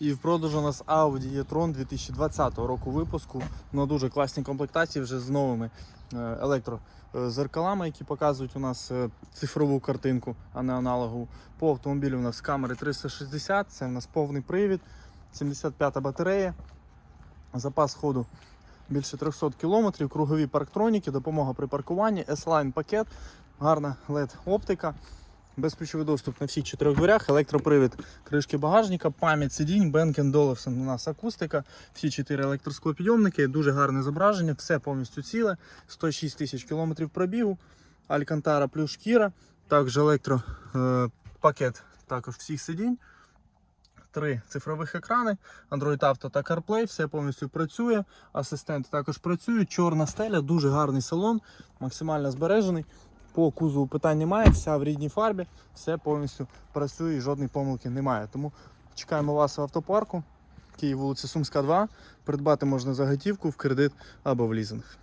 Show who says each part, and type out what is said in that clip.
Speaker 1: І в продажу у нас Audi e-tron 2020 року випуску на дуже класній комплектації вже з новими е, електрозеркалами, які показують у нас е, цифрову картинку, а не аналогову. По автомобілю у нас камери 360, це у нас повний привід, 75-та батарея, запас ходу більше 300 км, кругові парктроніки, допомога при паркуванні, S-Line пакет, гарна LED-оптика. Безключовий доступ на всіх чотирьох дверях, електропривід кришки багажника, пам'ять сидінь, Bang Olufsen у нас акустика, всі чотири електросклопідйомники, дуже гарне зображення, все повністю ціле, 106 тисяч кілометрів пробігу, Алькантара плюс шкіра, також електропакет також всіх сидінь. Три цифрових екрани, Android Auto та CarPlay, все повністю працює. Асистенти також працюють. Чорна стеля, дуже гарний салон, максимально збережений. По кузову питань немає, вся в рідній фарбі, все повністю працює і жодної помилки немає. Тому чекаємо вас в автопарку. Київ, вулиця Сумська, 2. Придбати можна за готівку в кредит або в лізинг.